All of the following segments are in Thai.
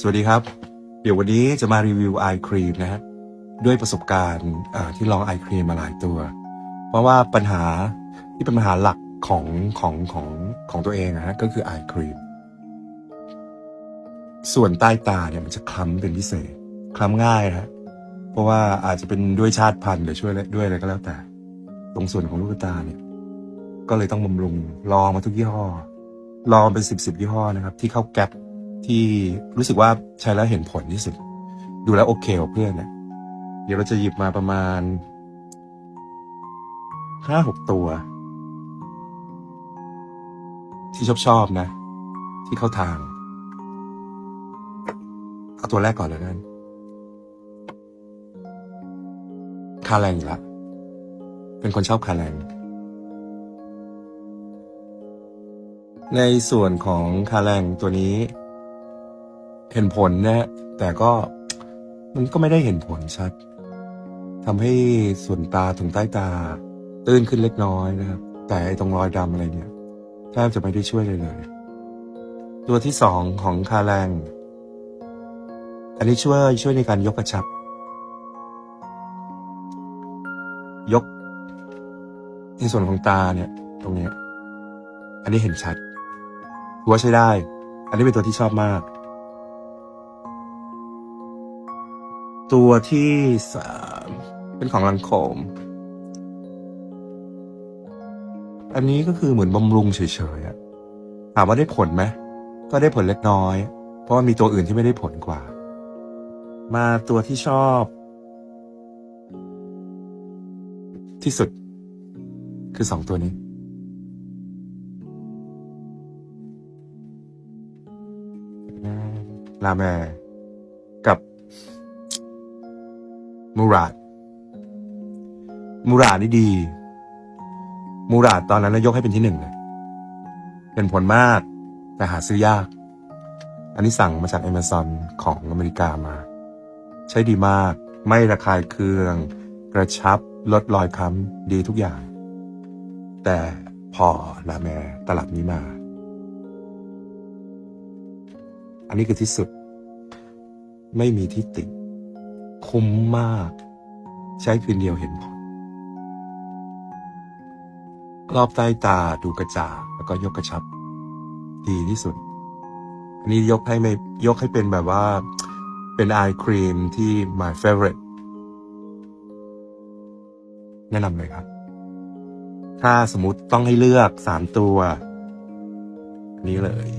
สวัสดีครับ เดี๋ยววันนี้จะมารีวิวไอครีมนะฮะด้วยประสบการณ์ที่ลองไอครีมมาหลายตัว เพราะว่าปัญหาที่เป็นปัญหาหลักของของของของตัวเองนะฮะก็คือไอครีมส่วนใต้ตาเนี่ยมันจะคล้ำเป็นพิเศษคล้ำง่ายนะฮะเพราะว่าอาจจะเป็นด้วยชาติพันธุ์หรือช่วยด้วยอะไรก็แล้วแต่ ตรงส่วนของลูกตาเนี่ย ก็เลยต้องบำรุงลองมาทุกยี่ห้อ ลองเป็นสิบสิบยี่ห้อนะครับ ที่เข้าแก๊ป ที่รู้สึกว่าใช้แล้วเห็นผลที่สุด ดูแล้วโอเคกับเพื่อนเนี่ยเดี๋ยวเราจะหยิบมาประมาณห้าหกตัว ที่ชอบชอบนะ ที่เข้าทาง เอาตัวแรกก่อนเลยกันคาแรงอยู่ละเป็นคนชอบคาแรงในส่วนของคาแรงตัวนี้ เห็นผลนะฮะแต่ก็มันก็ไม่ได้เห็นผลชัดทำให้ส่วนตาถึงใต้ตา ตื้นขึ้นเล็กน้อยนะครับ แต่ไอ้ตรงรอยดำอะไรเนี่ยแทบจะไม่ได้ช่วยเลยเลย ตัวที่สองของคาแรงอันนี้ช่วยช่วยในการยกกระชับ ยก ในส่วนของตาเนี่ย ตรงเนี้ยอันนี้เห็นชัดถือว่าใช้ได้ อันนี้เป็นตัวที่ชอบมาก ตัวที่สามเป็นของลังโคม อันนี้ก็คือเหมือนบำรุงเฉยๆอะถามว่าได้ผลไหมก็ได้ผลเล็กน้อย เพราะว่ามีตัวอื่นที่ไม่ได้ผลกว่า มาตัวที่ชอบ ที่สุด คือสองตัวนี้ลาแมกับ มูราดมูราดนี่ดี มูราดตอนนั้นนะยกให้เป็นที่หนึ่งเลยเป็นผลมาก แต่หาซื้อยาก อันนี้สั่งมาจาก Amazon ของอเมริกามา ใช้ดีมาก ไม่ระคายเคือง กระชับ ลดรอยค้ำดีทุกอย่าง แต่พอลาแมตลับนี้มา อันนี้คือที่สุด ไม่มีที่ติ คุ้มมาก ใช้คืนเดียวเห็นผล รอบใต้ตาดูกระจ่างแล้วก็ยกกระชับ ดีที่สุด อันนี้ยกให้ไม่ยกให้เป็นแบบว่า เป็นไอครีมที่ my favorite แนะนำเลยครับ ถ้าสมมติต้องให้เลือกสามตัวนนี้เลย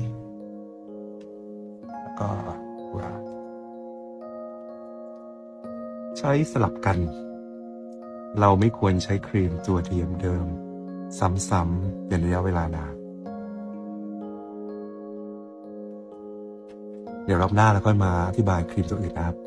แล้วก็ ใช้สลับกัน เราไม่ควรใช้ครีมตัวเทียมเดิม ซ้ำๆเป็นระยะเวลานานเดี๋ยวรอบหน้าเราค่อยมาอธิบายครีมตัวอื่นนะครับ